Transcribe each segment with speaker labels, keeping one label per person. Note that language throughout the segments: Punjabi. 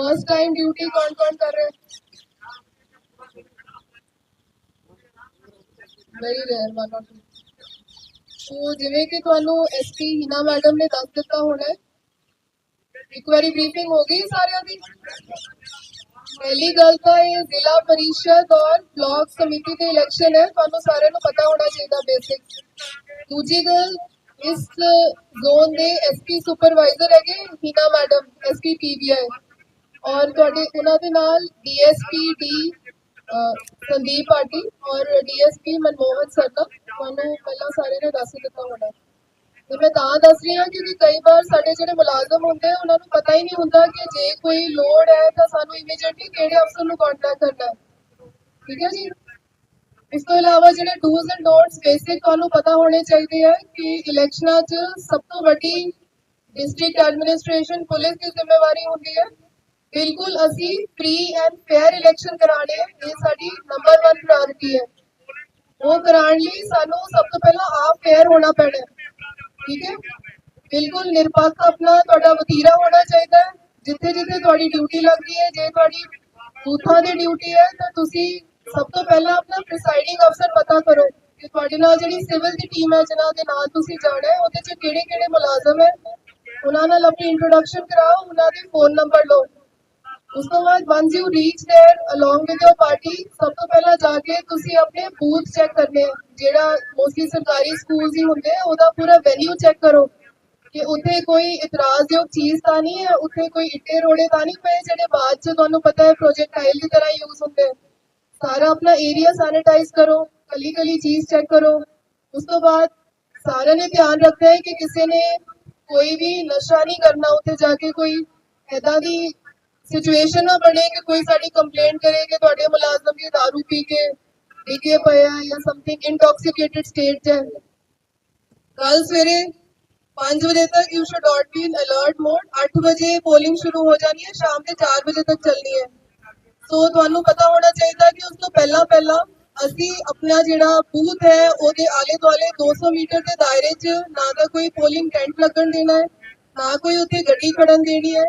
Speaker 1: ਫਰਸਟ ਟਾਈਮ ਡਿਊਟੀ ਕੌਣ ਕੌਣ ਕਰ ਰਿਹਾ ਵੈਰੀ ਰੇਅਰ ਵਨ ਔਰ ਸੋ ਜਿਵੇਂ ਕਿ ਤੁਹਾਨੂੰ ਐਸਪੀ ਹਿਨਾ ਮੈਡਮ ਨੇ ਦੱਸ ਦਿੱਤਾ ਹੋਣਾ ਇੱਕ ਵਾਰੀ ਬਰੀਫਿੰਗ ਹੋ ਗਈ ਸਾਰਿਆਂ ਦੀ ਪਹਿਲੀ ਗੱਲ ਤਾਂ ਇਹ ਜ਼ਿਲ੍ਹਾ ਪਰਿਸ਼ਦ ਔਰ ਬਲਾਕ ਸਮਿਤੀ ਦੇ ਇਲੈਕਸ਼ਨ ਹੈ ਤੁਹਾਨੂੰ ਸਾਰਿਆਂ ਨੂੰ ਪਤਾ ਹੋਣਾ ਚਾਹੀਦਾ ਬੇਸਿਕ ਦੂਜੀ ਗੱਲ ਇਸ ਜ਼ੋਨ ਦੇ ਐਸਪੀ ਸੁਪਰਵਾਈਜ਼ਰ ਹੈਗੇ ਹੀਨਾ ਮੈਡਮ ਐਸਪੀ ਪੀਬੀਆਈ ਔਰ ਤੁਹਾਡੇ, ਉਹਨਾਂ ਦੇ ਨਾਲ ਡੀਐਸਪੀ ਡੀ ਸੰਦੀਪ ਪਾਟੀ ਔਰ ਡੀਐਸਪੀ ਮਨਮੋਹਨ ਸਰਦਾ ਤੁਹਾਨੂੰ ਪਹਿਲਾਂ ਸਾਰੇ ਨੇ ਦੱਸ ਦਿੱਤਾ ਹੋਣਾ ਤੇ ਮੈਂ ਤਾਂ ਦੱਸ ਰਹੀ ਹਾਂ ਕਿਉਂਕਿ ਕਈ ਵਾਰ ਸਾਡੇ ਜਿਹੜੇ ਮੁਲਾਜ਼ਮ ਹੁੰਦੇ ਆ, ਉਹਨਾਂ ਨੂੰ ਪਤਾ ਹੀ ਨਹੀਂ ਹੁੰਦਾ ਕਿ ਜੇ ਕੋਈ ਲੋੜ ਹੈ ਤਾਂ ਸਾਨੂੰ ਇਮੀਡੀਏਟਲੀ ਕਿਹੜੇ ਅਫਸਰ ਨੂੰ ਕੰਟੈਕਟ ਕਰਨਾ ਹੈ। ਠੀਕ ਹੈ ਜੀ? ਇਸ ਤੋਂ ਇਲਾਵਾ ਜਿਹੜੇ ਡੂਜ਼ ਐਂਡ ਡੋਨਟਸ ਬੇਸਿਕ ਤੁਹਾਨੂੰ ਪਤਾ ਹੋਣੇ ਚਾਹੀਦੇ ਆ ਕਿ ਇਲੈਕਸ਼ਨਾਂ 'ਚ ਸਭ ਤੋਂ ਵੱਡੀ ਡਿਸਟ੍ਰਿਕਟ ਐਡਮਿਨਿਸਟ੍ਰੇਸ਼ਨ ਪੁਲਿਸ ਦੀ ਜ਼ਿੰਮੇਵਾਰੀ ਹੁੰਦੀ ਹੈ। ਬਿਲਕੁਲ, ਅਸੀਂ ਫ੍ਰੀ ਐਂਡ ਫੇਅਰ ਇਲੈਕਸ਼ਨ ਕਰਾਣੇ ਇਹ ਸਾਡੀ ਨੰਬਰ 1 ਪ੍ਰਾਇੋਰਟੀ ਹੈ। ਉਹ ਕਰਾਉਣ ਲਈ ਸਾਨੂੰ ਸਭ ਤੋਂ ਪਹਿਲਾਂ ਆਪ ਫੇਅਰ ਹੋਣਾ ਪੈਣਾ। ਠੀਕ ਹੈ? ਬਿਲਕੁਲ ਨਿਰਪੱਖ ਆਪਣਾ ਤੁਹਾਡਾ ਵਤੀਰਾ ਹੋਣਾ ਚਾਹੀਦਾ ਜਿੱਥੇ ਜਿੱਥੇ ਤੁਹਾਡੀ ਡਿਊਟੀ ਲੱਗਦੀ ਹੈ, ਜੇ ਤੁਹਾਡੀ ਬੂਥਾਂ ਦੀ ਡਿਊਟੀ ਹੈ, ਤਾਂ ਤੁਸੀਂ ਸਭ ਤੋਂ ਪਹਿਲਾਂ ਆਪਣਾ ਪ੍ਰੀਸਾਈਡਿੰਗ ਅਫਸਰ ਪਤਾ ਕਰੋ ਕਿ ਤੁਹਾਡੇ ਨਾਲ ਜਿਹੜੀ ਸਿਵਲ ਦੀ ਟੀਮ ਹੈ, ਜਿਨ੍ਹਾਂ ਦੇ ਨਾਲ ਤੁਸੀਂ ਜਾਣਾ ਹੈ, ਉਹਦੇ 'ਚ ਕਿਹੜੇ ਕਿਹੜੇ ਮੁਲਾਜ਼ਮ ਹੈ। ਉਹਨਾਂ ਨਾਲ ਆਪਣੀ ਇੰਟਰੋਡਕਸ਼ਨ ਕਰਾਓ, ਉਹਨਾਂ ਦੇ ਫੋਨ ਨੰਬਰ ਲਓ। ਉਸ ਤੋਂ ਬਾਅਦ once you reach there along with your party ਸਭ ਤੋਂ ਪਹਿਲਾਂ ਜਾ ਕੇ ਤੁਸੀਂ ਆਪਣੇ ਬੂਥ ਚੈੱਕ ਕਰਨੇ ਆ ਜਿਹੜਾ ਮੋਸਟਲੀ ਸਰਕਾਰੀ ਸਕੂਲਸ ਹੀ ਹੁੰਦੇ ਆ ਉਹਦਾ ਪੂਰਾ ਵੈਨਿਊ ਚੈੱਕ ਕਰੋ ਕਿ ਉੱਥੇ ਕੋਈ ਇਤਰਾਜ਼ਯੋਗ ਚੀਜ਼ ਤਾਂ ਨਹੀਂ ਹੈ ਉੱਥੇ ਕੋਈ ਇੱਟੇ ਰੋੜੇ ਤਾਂ ਨਹੀਂ ਪਏ ਜਿਹੜੇ ਬਾਅਦ ਚ ਤੁਹਾਨੂੰ ਪਤਾ ਹੈ ਪ੍ਰੋਜੈਕਟਾਈਲ ਦੀ ਤਰ੍ਹਾਂ ਯੂਜ਼ ਹੁੰਦੇ ਆ। ਸਾਰਾ ਆਪਣਾ ਏਰੀਆ ਸੈਨੀਟਾਈਜ਼ ਕਰੋ ਕਲੀ ਕਲੀ ਚੀਜ਼ ਚੈੱਕ ਕਰੋ ਉਸ ਤੋਂ ਬਾਅਦ ਸਾਰਿਆਂ ਨੇ ਧਿਆਨ ਰੱਖਣਾ ਹੈ ਕਿ ਕਿਸੇ ਨੇ ਕੋਈ ਵੀ ਨਸ਼ਾ ਨਹੀਂ ਕਰਨਾ ਉੱਥੇ ਜਾ ਕੇ ਕੋਈ ਐਦਾਂ ਦੀ ਸਿਚੁਏਸ਼ਨ ਨਾ ਬਣੇ ਕਿ ਕੋਈ ਸਾਡੀ ਕੰਪਲੇਂਟ ਕਰੇ ਕਿ ਤੁਹਾਡੇ ਮੁਲਾਜ਼ਮ ਜੀ दारू ਪੀ ਕੇ ਡਿੱਗੇ ਪਏ ਆ ਜਾਂ ਸਮਥਿੰਗ ਇੰਟੌਕਸੀਕੇਟਿਡ ਸਟੇਟ ਹੈ। ਕੱਲ ਸਵੇਰੇ 5 ਵਜੇ ਤੱਕ you should not be in alert mode 8 ਵਜੇ ਪੋਲਿੰਗ ਸ਼ੁਰੂ ਹੋ ਜਾਣੀ ਹੈ, ਸ਼ਾਮ ਦੇ 4 ਵਜੇ ਤੱਕ ਚੱਲਣੀ ਹੈ। ਸੋ ਤੁਹਾਨੂੰ ਪਤਾ ਹੋਣਾ ਚਾਹੀਦਾ ਕਿ ਉਸ ਤੋਂ ਪਹਿਲਾਂ ਪਹਿਲਾਂ ਅਸੀਂ ਆਪਣਾ ਜਿਹੜਾ ਬੂਥ ਹੈ, ਉਹਦੇ ਆਲੇ ਦੁਆਲੇ 200 ਮੀਟਰ ਦੇ ਦਾਇਰੇ 'ਚ ਨਾ ਤਾਂ ਕੋਈ ਪੋਲਿੰਗ ਟੈਂਟ ਲੱਗਣ ਦੇਣਾ ਹੈ, ਨਾ ਕੋਈ ਉੱਥੇ ਗੱਡੀ ਖੜਨ ਦੇਣੀ ਹੈ।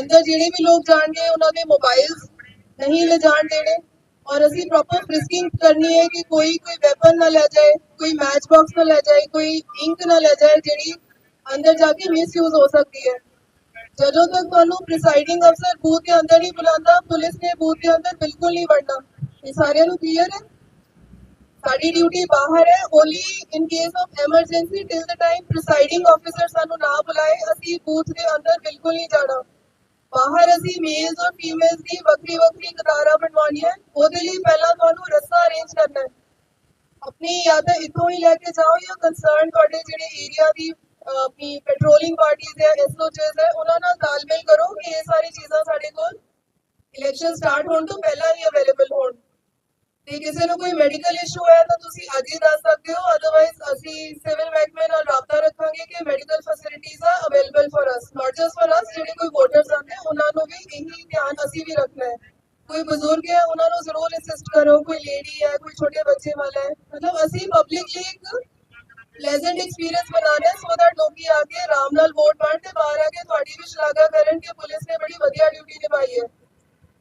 Speaker 1: ਅੰਦਰ ਜਿਹੜੇ ਵੀ ਲੋਕ ਜਾਣਗੇ, ਉਹਨਾਂ ਦੇ ਮੋਬਾਈਲਸ ਨਹੀਂ ਲਿਜਾਣ ਦੇਣੇ। ਔਰ ਅਸੀਂ ਪ੍ਰੋਪਰ ਫ੍ਰਿਸਕਿੰਗ ਕਰਨੀ ਹੈ ਕਿ ਕੋਈ ਕੋਈ ਵੈਪਨ ਨਾ ਲੈ ਜਾਏ, ਕੋਈ ਮੈਚ ਬਾਕਸ ਨਾ ਲੈ ਜਾਏ, ਕੋਈ ਇੰਕ ਨਾ ਲੈ ਜਾਏ, ਜਿਹੜੀ ਅੰਦਰ ਜਾ ਕੇ ਮਿਸਯੂਜ਼ ਹੋ ਸਕਦੀ ਹੈ। ਜਦੋਂ ਤੱਕ ਤੁਹਾਨੂੰ ਪ੍ਰੀਸਾਈਡਿੰਗ ਅਫਸਰ ਬੂਥ ਦੇ ਅੰਦਰ ਨਹੀਂ ਬੁਲਾਉਂਦਾ, ਪੁਲਿਸ ਨੇ ਬੂਥ ਦੇ ਅੰਦਰ ਬਿਲਕੁਲ ਨਹੀਂ ਵੜਨਾ। ਇਹ ਸਾਰਿਆਂ ਨੂੰ ਕਲੀਅਰ ਹੈ। ਸਾਡੀ ਡਿਊਟੀ ਬਾਹਰ ਹੈ। Only in case of emergency till the time presiding officer ਸਾਨੂੰ ਨਾ ਬੁਲਾਏ, ਅਸੀਂ ਬੂਥ ਦੇ ਅੰਦਰ ਬਿਲਕੁਲ ਨਹੀਂ ਜਾਣਾ। ਬਾਹਰ ਅਸੀਂ ਮੇਲਸ ਔਰ ਫੀਮੇਲਸ ਦੀ ਵੱਖਰੀ ਵੱਖਰੀ ਕਤਾਰਾਂ ਬਣਵਾਉਣੀਆਂ ਉਹਦੇ ਲਈ ਪਹਿਲਾਂ ਤੁਹਾਨੂੰ ਰਸਤਾ ਅਰੇਂਜ ਕਰਨਾ ਹੈ। ਆਪਣੀ ਜਾਂ ਤਾਂ ਇੱਥੋਂ ਹੀ ਲੈ ਕੇ ਜਾਓ ਜਾਂ ਕੰਸਰਨ ਤੁਹਾਡੇ ਜਿਹੜੇ ਏਰੀਆ ਦੀ ਆਪਣੀ ਪੈਟਰੋਲਿੰਗ ਪਾਰਟੀਆਂ ਹੈ ਐਸਓਚਐਸ ਹੈ, ਉਹਨਾਂ ਨਾਲ ਤਾਲਮੇਲ ਕਰੋ ਕਿ ਇਹ ਸਾਰੀ ਚੀਜ਼ਾਂ ਸਾਡੇ ਕੋਲ ਇਲੈਕਸ਼ਨ ਸਟਾਰਟ ਹੋਣ ਤੋਂ ਪਹਿਲਾਂ ਹੀ ਅਵੇਲੇਬਲ ਹੋਣ। ਤੇ ਕਿਸੇ ਨੂੰ ਕੋਈ ਮੈਡੀਕਲ ਇਸ਼ੂ ਹੈ ਤਾਂ ਤੁਸੀਂ ਅੱਜ ਹੀ ਦੱਸ ਸਕਦੇ ਹੋ ਅਦਰਵਾਈਜ਼ ਅਸੀਂ ਸਿਵਲ ਮਹਿਕਮੇ ਨਾਲ ਰਾਬਤਾ ਰੱਖਾਂਗੇ ਕਿ ਮੈਡੀਕਲ ਫੈਸਿਲਿਟੀਜ਼ ਆ available for us not just for us ਜਿਹੜੇ ਕੋਈ ਵੋਟਰਸ ਆਉਂਦੇ, ਉਹਨਾਂ ਨੂੰ ਵੀ ਇਹੀ ਧਿਆਨ ਅਸੀਂ ਵੀ ਰੱਖਣਾ ਹੈ। ਕੋਈ ਬਜ਼ੁਰਗ ਹੈ, ਉਹਨਾਂ ਨੂੰ ਜ਼ਰੂਰ ਅਸਿਸਟ ਕਰੋ, ਕੋਈ ਲੇਡੀ ਹੈ, ਕੋਈ ਛੋਟੇ ਬੱਚੇ ਵਾਲਾ ਹੈ। ਮਤਲਬ ਅਸੀਂ ਪਬਲਿਕ ਇੱਕ ਪਲੇਜ਼ੈਂਟ ਐਕਸਪੀਰੀਅੰਸ ਬਣਾਉਣਾ ਹੈ ਸੋ ਦੈਟ ਲੋਕੀ ਆ ਕੇ ਆਰਾਮ ਨਾਲ ਵੋਟ ਪਾਣ ਤੇ ਬਾਹਰ ਆ ਕੇ ਤੁਹਾਡੀ ਵੀ ਸ਼ਲਾਘਾ ਕਰਨ ਕਿ ਪੁਲਿਸ ਨੇ ਬੜੀ ਵਧੀਆ ਡਿਊਟੀ ਨਿਭਾਈ ਹੈ।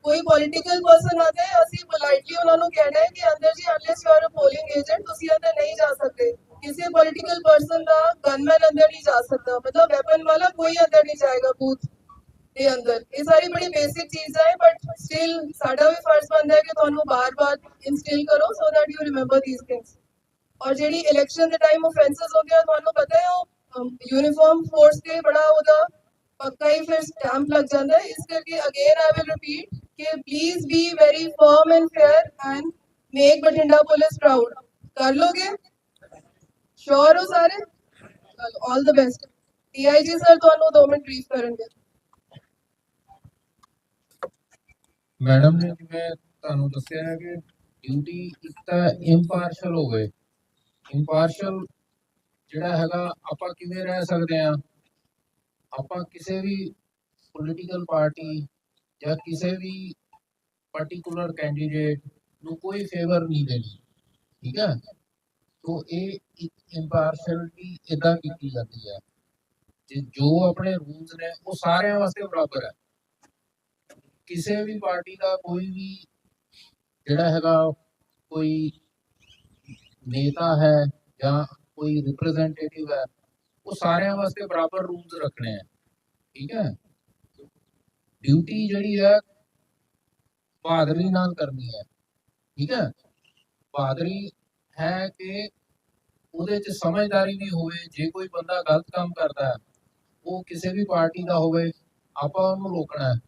Speaker 1: ਕੋਈ ਪੋਲੀਟੀਕਲ ਪਰਸਨ ਆਤੇ ਅਸੀਂ ਪੋਲਾਈਟਲੀ ਉਹਨਾਂ ਨੂੰ ਕਹਿਣਾ ਹੈ ਕਿ ਅੰਦਰ ਜੀ unless you are a polling agent ਤੁਸੀਂ ਅੰਦਰ ਨਹੀਂ ਜਾ ਸਕਦੇ। ਕਿਸੇ ਪੋਲੀਟੀਕਲ ਪਰਸਨ ਦਾ ਗਨਮੈਨ ਅੰਦਰ ਨਹੀਂ ਜਾ ਸਕਦਾ। ਮਤਲਬ ਵੈਪਨ ਵਾਲਾ ਕੋਈ ਅੰਦਰ ਨਹੀਂ ਜਾਏਗਾ ਬੂਥ ਦੇ ਅੰਦਰ। ਇਹ ਸਾਰੀ ਬੜੀ ਬੇਸਿਕ ਚੀਜ਼ਾਂ ਹੈ ਬਟ ਸਟਿਲ ਸਾਡਾ ਵੀ ਫਰਜ਼ ਬਣਦਾ ਹੈ ਕਿ ਤੁਹਾਨੂੰ ਬਾਰ-ਬਾਰ ਇਨਸਟਿਲ ਕਰੋ so that you remember these things ਔਰ ਜਿਹੜੀ ਇਲੈਕਸ਼ਨ ਦੇ ਟਾਈਮ ਆਫੈਂਸਸ ਹੁੰਦੇ ਆ ਤੁਹਾਨੂੰ ਪਤਾ ਹੈ, ਉਹ ਯੂਨੀਫਾਰਮ ਫੋਰਸ ਤੇ ਬੜਾ ਉਹਦਾ ਪੱਕਾ ਹੀ ਫਿਰ ਸਟੈਂਪ ਲੱਗ ਜਾਂਦਾ ਹੈ। ਇਸ ਕਰਕੇ ਅਗੇਨ ਆਈ ਵਿਲ ਰਿਪੀਟ ਕਿ please be very firm and fair and make Bathinda police proud ਕਰ ਲੋਗੇ ਸ਼ੋਰ ਹੋ ਸਾਰੇ all the best DIG sir ਤੁਹਾਨੂੰ 2 ਮਿੰਟ ਬਰੀਫ ਕਰਨਗੇ
Speaker 2: ਮੈਡਮ ਨੇ ਜਿਵੇਂ ਤੁਹਾਨੂੰ ਦੱਸਿਆ ਹੈ ਕਿ ਡਿਊਟੀ ਇੱਕ ਤਾਂ ਇੰਪਾਰਸ਼ਲ ਹੋਵੇ ਇੰਪਾਰਸ਼ਲ ਜਿਹੜਾ ਹੈਗਾ ਆਪਾਂ ਕਿਵੇਂ ਰਹਿ ਸਕਦੇ ਆ ਆਪਾਂ ਕਿਸੇ ਵੀ ਪੋਲੀਟੀਕਲ ਪਾਰਟੀ ਜਾਂ ਕਿਸੇ ਵੀ ਪਾਰਟਿਕੂਲਰ ਕੈਂਡੀਡੇਟ ਨੂੰ ਕੋਈ ਫੇਵਰ ਨਹੀਂ ਦੇਣੀ ਠੀਕ ਹੈ ਤੋ ਇਹ ਇੱਕ ਇੰਪਾਰਸ਼ਲਟੀ ਇਦਾਂ ਕੀਤੀ ਜਾਂਦੀ ਹੈ ਕਿ ਜੋ ਆਪਣੇ ਰੂਲਸ ਨੇ ਉਹ ਸਾਰਿਆਂ ਵਾਸਤੇ ਬਰਾਬਰ ਹੈ ਕਿਸੇ ਵੀ ਪਾਰਟੀ ਦਾ ਕੋਈ ਵੀ ਜਿਹੜਾ ਹੈਗਾ ਕੋਈ ਨੇਤਾ ਹੈ ਜਾਂ ਕੋਈ ਰਿਪਰੈਜ਼ੈਂਟੇਟਿਵ ਹੈ ਉਹ ਸਾਰਿਆਂ ਵਾਸਤੇ ਬਰਾਬਰ ਰੂਲਸ ਰੱਖਣੇ ਆ ਠੀਕ ਹੈ ਡਿਊਟੀ ਜਿਹੜੀ ਹੈ ਬਹਾਦਰੀ ਨਾਲ ਕਰਨੀ ਹੈ, ਠੀਕ ਹੈ? ਬਹਾਦਰੀ ਹੈ ਕਿ ਉਹਦੇ ਚ ਸਮਝਦਾਰੀ ਵੀ ਹੋਵੇ, ਜੇ ਕੋਈ ਬੰਦਾ ਗਲਤ ਕੰਮ ਕਰਦਾ ਹੈ, ਉਹ ਕਿਸੇ ਵੀ ਪਾਰਟੀ ਦਾ ਹੋਵੇ, ਆਪਾਂ ਉਹਨੂੰ ਰੋਕਣਾ ਹੈ,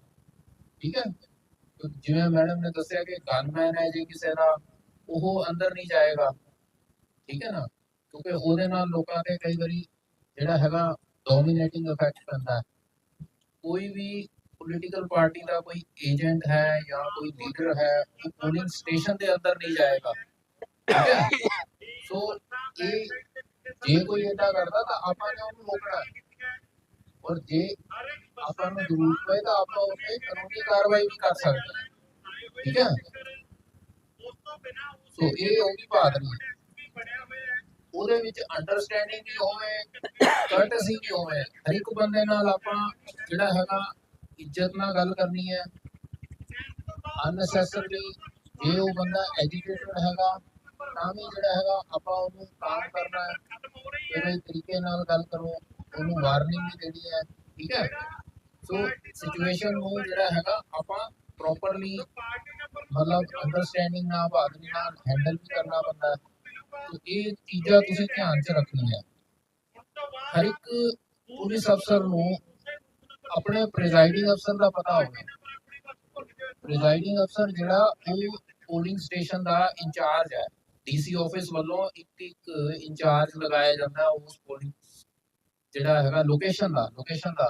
Speaker 2: ਠੀਕ ਹੈ? ਜਿਵੇਂ ਮੈਡਮ ਨੇ ਦੱਸਿਆ ਕਿ ਗਨਮੈਨ ਹੈ ਜੇ ਕਿਸੇ ਦਾ, ਉਹ ਅੰਦਰ ਨਹੀਂ ਜਾਏਗਾ, ਠੀਕ ਹੈ ਨਾ? ਕਿਉਂਕਿ ਉਹਦੇ ਨਾਲ ਲੋਕਾਂ ਤੇ ਕਈ ਵਾਰੀ ਜਿਹੜਾ ਹੈਗਾ ਡੋਮੀਨੇਟਿੰਗ ਇਫੈਕਟ ਪੈਂਦਾ ਕੋਈ ਵੀ ਪੋਲੀਟੀਕਲ ਪਾਰਟੀ ਦਾ ਕੋਈ ਏਜੰਟ ਹੈ ਜਾਂ ਕੋਈ ਲੀਡਰ ਹੈ ਉਹ ਪੋਲਿੰਗ ਸਟੇਸ਼ਨ ਦੇ ਅੰਦਰ ਨਹੀਂ ਜਾਏਗਾ। ਠੀਕ ਹੈ? ਸੋ ਇਹ ਜੇ ਕੋਈ ਏਦਾਂ ਕਰਦਾ ਤਾਂ ਆਪਾਂ ਨੇ ਉਹਨੂੰ ਰੋਕਣਾ। ਹੈ। ਔਰ ਜੇ ਆਪਾਂ ਨੂੰ ਜ਼ਰੂਰਤ ਪਏ ਤਾਂ ਆਪਾਂ ਉੱਤੇ ਕਾਨੂੰਨੀ ਕਾਰਵਾਈ ਵੀ ਕਰ ਸਕਦੇ ਹਾਂ। ਠੀਕ ਹੈ? ਸੋ ਇਹ ਹੋਗੀ ਬਹਾਦਰੀ ਉਹਦੇ ਵਿੱਚ ਅੰਡਰਸਟੈਂਡਿੰਗ ਵੀ ਹੋਵੇ ਕਰਟਸੀ ਵੀ ਹੋਵੇ, ਹਰ ਇੱਕ ਬੰਦੇ ਨਾਲ ਆਪਾਂ ਜਿਹੜਾ ਹੈਗਾ ਇੱਜ਼ਤ ਨਾਲ ਗੱਲ ਕਰਨੀ ਹੈ। ਅਨਨੈਸੈਸਰਲੀ ਜੇ ਉਹ ਬੰਦਾ ਐਜੂਕੇਟਡ ਹੈਗਾ, ਤਾਂ ਵੀ ਜਿਹੜਾ ਹੈਗਾ ਆਪਾਂ ਉਹਨੂੰ ਕੰਮ ਕਰਨਾ ਹੈ। ਕਿਹੜੇ ਤਰੀਕੇ ਨਾਲ ਗੱਲ ਕਰੋ, ਉਹਨੂੰ ਵਾਰਨਿੰਗ ਵੀ ਦੇਣੀ ਹੈ, ਠੀਕ ਹੈ। ਸੋ ਸਿਚੁਏਸ਼ਨ ਨੂੰ ਜਿਹੜਾ ਹੈਗਾ ਆਪਾਂ ਪ੍ਰੋਪਰਲੀ ਮਤਲਬ ਅੰਡਰਸਟੈਂਡਿੰਗ ਨਾਲ, ਬਹਾਦਰੀ ਨਾਲ ਹੈਂਡਲ ਵੀ ਕਰਨਾ ਪੈਂਦਾ ਹੈ। ਇਹ ਚੀਜ਼ਾਂ ਤੁਸੀਂ ਧਿਆਨ 'ਚ ਰੱਖਣੀ ਹੈ। ਹਰ ਇੱਕ ਪੁਲਿਸ ਅਫਸਰ ਨੂੰ ਆਪਣੇ ਪ੍ਰੀਜ਼ਾਈਡਿੰਗ ਅਫਸਰ ਦਾ ਪਤਾ ਹੋਵੇ ਪ੍ਰੀਜ਼ਾਈਡਿੰਗ ਅਫਸਰ ਜਿਹੜਾ, ਉਹ ਪੋਲਿੰਗ ਸਟੇਸ਼ਨ ਦਾ ਇੰਚਾਰਜ ਹੈ। ਡੀਸੀ ਆਫਿਸ ਵੱਲੋਂ ਇੱਕ ਇੱਕ ਇੰਚਾਰਜ ਲਗਾਇਆ ਜਾਂਦਾ ਉਸ ਪੋਲਿੰਗ ਜਿਹੜਾ ਹੈਗਾ ਲੋਕੇਸ਼ਨ ਦਾ ਲੋਕੇਸ਼ਨ ਦਾ।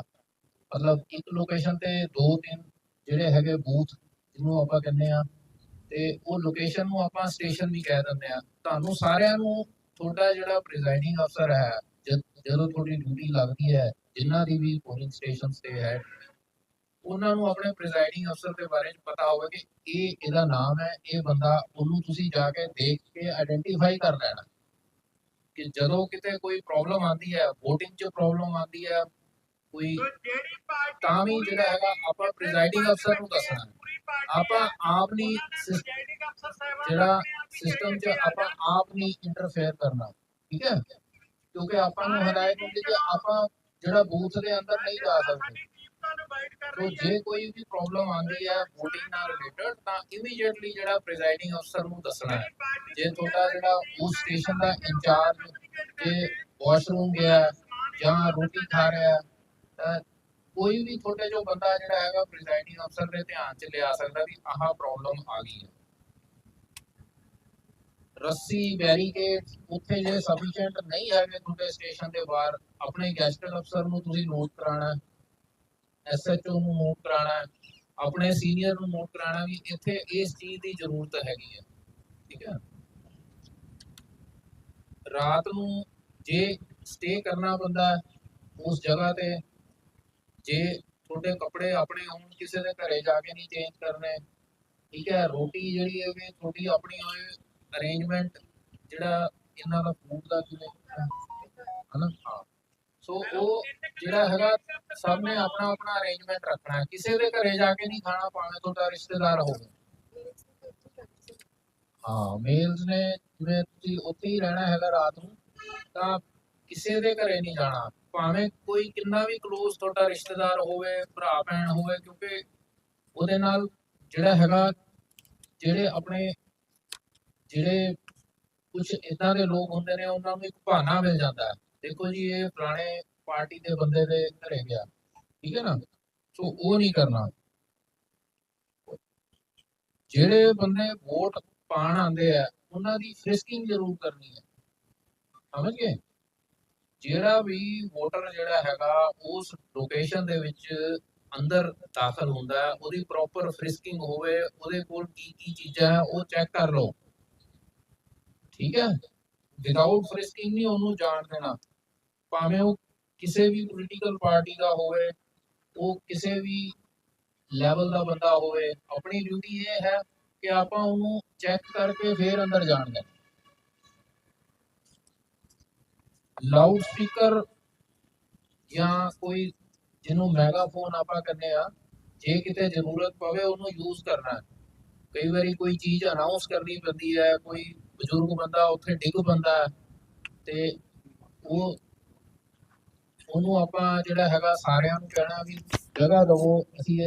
Speaker 2: ਮਤਲਬ ਇੱਕ ਲੋਕੇਸ਼ਨ ਤੇ ਦੋ, ਤਿੰਨ ਜਿਹੜੇ ਹੈਗੇ ਬੂਥ ਜਿਹਨੂੰ ਆਪਾਂ ਕਹਿੰਦੇ ਆ ਤੇ ਉਹ ਲੋਕੇਸ਼ਨ ਨੂੰ ਆਪਾਂ ਸਟੇਸ਼ਨ ਵੀ ਕਹਿ ਦਿੰਦੇ ਆ ਤੁਹਾਨੂੰ ਸਾਰਿਆਂ ਨੂੰ ਤੁਹਾਡਾ ਜਿਹੜਾ ਪ੍ਰੀਜ਼ਾਈਡਿੰਗ ਅਫਸਰ ਹੈ, ਜਦੋਂ ਤੁਹਾਡੀ ਡਿਊਟੀ ਲੱਗਦੀ ਹੈ ਜਿਨ੍ਹਾਂ ਦੀ ਵੀ ਪੋਲਿੰਗ ਸਟੇਸ਼ਨ ਤੇ ਹੈ ਉਹਨਾਂ ਨੂੰ ਆਪਣੇ ਪ੍ਰੀਜ਼ਾਈਡਿੰਗ ਅਫਸਰ ਦੇ ਬਾਰੇ ਚ ਪਤਾ ਹੋਵੇ ਕਿ ਇਹ ਇਹਦਾ ਨਾਮ ਹੈ ਇਹ ਬੰਦਾ ਉਹਨੂੰ ਤੁਸੀਂ ਜਾ ਕੇ ਦੇਖ ਕੇ ਆਇਡੈਂਟੀਫਾਈ ਕਰ ਲੈਣਾ ਕਿ ਜਦੋਂ ਕਿਤੇ ਕੋਈ ਪ੍ਰੋਬਲਮ ਆਉਂਦੀ ਹੈ VOTING 'ਚ ਪ੍ਰੋਬਲਮ ਆਉਂਦੀ ਹੈ ਕੋਈ ਤਾਂ ਵੀ ਜਿਹੜਾ ਹੈਗਾ ਆਪਾਂ ਪ੍ਰੀਜ਼ਾਈਡਿੰਗ ਅਫਸਰ ਨੂੰ ਦੱਸਣਾ। ਆਪਾਂ ਆਪ ਨਹੀਂ ਜਿਹੜਾ ਸਿਸਟਮ 'ਚ ਆਪਾਂ ਆਪ ਨਹੀਂ ਇੰਟਰਫੇਅਰ ਕਰਨਾ ਠੀਕ ਹੈ ਕਿਉਂਕਿ ਆਪਾਂ ਨੂੰ ਹਦਾਇਤ ਹੁੰਦੀ ਕਿ ਆਪਾਂ ਜਿਹੜਾ ਬੂਥ ਦੇ ਅੰਦਰ ਨਹੀਂ ਜਾ ਸਕਦੇ। ਤੋ ਜੇ ਕੋਈ ਵੀ ਪ੍ਰੋਬਲਮ ਆਉਂਦੀ ਹੈ VOTING ਨਾਲ ਰਿਲੇਟਡ ਤਾਂ ਇਮੀਡੀਏਟਲੀ ਜਿਹੜਾ ਪ੍ਰੀਜ਼ਾਈਡਿੰਗ ਅਫਸਰ ਨੂੰ ਦੱਸਣਾ ਹੈ। ਜੇ ਤੁਹਾਡਾ ਜਿਹੜਾ ਉਸ ਸਟੇਸ਼ਨ ਦਾ ਇੰਚਾਰਜ ਜੇ ਵਾਸ਼ਰੂਮ ਗਿਆ ਜਾਂ ਰੋਟੀ ਖਾ ਰਿਹਾ ਤਾਂ ਕੋਈ ਵੀ ਤੁਹਾਡੇ ਜੋ ਬੰਦਾ ਜਿਹੜਾ ਹੈਗਾ ਪ੍ਰੀਜ਼ਾਈਡਿੰਗ ਅਫਸਰ ਦੇ ਧਿਆਨ 'ਚ ਲਿਆ ਸਕਦਾ ਵੀ ਆਹ ਪ੍ਰੋਬਲਮ ਆ ਗਈ ਹੈ। ਰੱਸੀ ਬੈਰੀਕੇਡ ਉੱਥੇ ਜੇ ਸਫੀਸ਼ੀਐਂਟ ਨਹੀਂ ਹੈਗੇ ਤੁਹਾਡੇ ਸਟੇਸ਼ਨ ਦੇ ਬਾਹਰ, ਆਪਣੇ ਗੈਸਟਡ ਅਫਸਰ ਨੂੰ ਤੁਸੀਂ ਨੋਟ ਕਰਾਣਾ ਐਸਐਚਓ ਨੂੰ ਨੋਟ ਕਰਾਣਾ ਆਪਣੇ ਸੀਨੀਅਰ ਨੂੰ ਨੋਟ ਕਰਾਣਾ ਵੀ ਇੱਥੇ ਇਸ ਚੀਜ਼ ਦੀ ਜ਼ਰੂਰਤ ਹੈਗੀ ਹੈ, ਠੀਕ ਹੈ। ਰਾਤ ਨੂੰ ਜੇ ਸਟੇ ਕਰਨਾ ਬੰਦਾ ਉਸ ਜਗ੍ਹਾ ਤੇ, ਜੇ ਤੁਹਾਡੇ ਕੱਪੜੇ ਆਪਣੇ ਹੋਣ, ਕਿਸੇ ਦੇ ਘਰੇ ਜਾ ਕੇ ਨਹੀਂ ਚੇਂਜ ਕਰਨੇ, ਠੀਕ ਹੈ, ਰੋਟੀ ਜਿਹੜੀ ਹੈ ਵੀ ਤੁਹਾਡੀ ਆਪਣੀ ਹੋਏ ਅਰੇਂਜਮੈਂਟ ਜਿਹੜਾ ਇਹਨਾਂ ਦਾ ਫੂਡ ਦਾ ਕਿਵੇਂ ਹਨਾ? ਹਾਂ। ਸੋ ਉਹ ਜਿਹੜਾ ਹੈਗਾ ਸਭ ਨੇ ਆਪਣਾ ਆਪਣਾ ਅਰੇਂਜਮੈਂਟ ਰੱਖਣਾ ਹੈ। ਕਿਸੇ ਦੇ ਘਰੇ ਜਾ ਕੇ ਨਹੀਂ ਖਾਣਾ ਭਾਵੇਂ ਤੁਹਾਡਾ ਰਿਸ਼ਤੇਦਾਰ ਹੋਵੇ। ਹਾਂ ਮੇਲਸ ਨੇ ਜਿਵੇਂ ਤੁਸੀਂ ਉੱਥੇ ਹੀ ਰਹਿਣਾ ਹੈਗਾ ਰਾਤ ਨੂੰ ਤਾਂ ਕਿਸੇ ਦੇ ਘਰੇ ਨਹੀਂ ਜਾਣਾ। ਭਾਵੇਂ ਕੋਈ ਕਿੰਨਾ ਵੀ ক্লোਜ਼ ਤੁਹਾਡਾ ਰਿਸ਼ਤੇਦਾਰ ਹੋਵੇ ਭਰਾ ਭੈਣ ਹੋਵੇ ਕਿਉਂਕਿ ਉਹਦੇ ਨਾਲ ਜਿਹੜਾ ਹੈਗਾ ਜਿਹੜੇ ਆਪਣੇ ਜਿਹੜੇ ਕੁਝ ਇਦਾਂ ਦੇ ਲੋਕ ਹੁੰਦੇ ਨੇ, ਉਹਨਾਂ ਨੂੰ ਇੱਕ ਬਹਾਨਾ ਮਿਲ ਜਾਂਦਾ ਹੈ। ਦੇਖੋ ਜੀ, ਇਹ ਪੁਰਾਣੇ ਪਾਰਟੀ ਦੇ ਬੰਦੇ ਦੇ ਘਰੇ ਗਿਆ, ਠੀਕ ਹੈ ਨਾ? ਸੋ ਉਹ ਨਹੀਂ ਕਰਨਾ। ਜਿਹੜੇ ਬੰਦੇ ਵੋਟ ਪਾਣ ਆਉਂਦੇ ਆ, ਉਹਨਾਂ ਦੀ ਫ੍ਰਿਸਕਿੰਗ ਜ਼ਰੂਰ ਕਰਨੀ ਹੈ। ਸਮਝ ਗਏ? ਜਿਹੜਾ ਵੀ ਵੋਟਰ ਜਿਹੜਾ ਹੈਗਾ, ਉਸ ਲੋਕੇਸ਼ਨ ਦੇ ਵਿੱਚ ਅੰਦਰ ਦਾਖਲ ਹੁੰਦਾ ਉਹਦੀ ਪ੍ਰੋਪਰ ਫ੍ਰਿਸਕਿੰਗ ਹੋਵੇ, ਉਹਦੇ ਕੋਲ ਕੀ ਕੀ ਚੀਜ਼ਾਂ ਹੈ, ਉਹ ਚੈੱਕ ਕਰ ਲਓ। ਠੀਕ ਹੈ? ਵਿਦਆਊਟ ਫ੍ਰਿਸਕਿੰਗ ਨਹੀਂ ਉਹਨੂੰ ਜਾਣ ਦੇਣਾ। ਭਾਵੇਂ ਉਹ ਕਿਸੇ ਵੀ ਪੋਲੀਟੀਕਲ ਪਾਰਟੀ ਦਾ ਹੋਵੇ, ਉਹ ਕਿਸੇ ਵੀ ਲੈਵਲ ਦਾ ਬੰਦਾ ਹੋਵੇ, ਆਪਣੀ ਡਿਊਟੀ ਇਹ ਹੈ ਕਿ ਆਪਾਂ ਉਹਨੂੰ ਚੈੱਕ ਕਰਕੇ ਫੇਰ ਅੰਦਰ ਜਾਣ ਦੇਣਾ। ਲਾਊਡ ਸਪੀਕਰ ਜਾਂ ਕੋਈ ਜਿਹਨੂੰ ਮੈਗਾਫੋਨ ਆਪਾਂ ਕਹਿੰਦੇ ਆ ਜੇ ਕਿਤੇ ਜ਼ਰੂਰਤ ਪਵੇ ਉਹਨੂੰ ਯੂਜ਼ ਕਰਨਾ। ਕਈ ਵਾਰੀ ਕੋਈ ਚੀਜ਼ ਅਨਾਉਂਸ ਕਰਨੀ ਪੈਂਦੀ ਹੈ, ਕੋਈ ਬਜ਼ੁਰਗ ਬੰਦਾ, ਉੱਥੇ ਡਿੱਗ ਬੰਦਾ ਤੇ ਉਹ, ਉਹਨੂੰ ਆਪਾਂ ਜਿਹੜਾ ਹੈਗਾ ਸਾਰਿਆਂ ਨੂੰ ਕਹਿਣਾ ਵੀ ਜਗ੍ਹਾ ਦਵੋ ਅਸੀਂ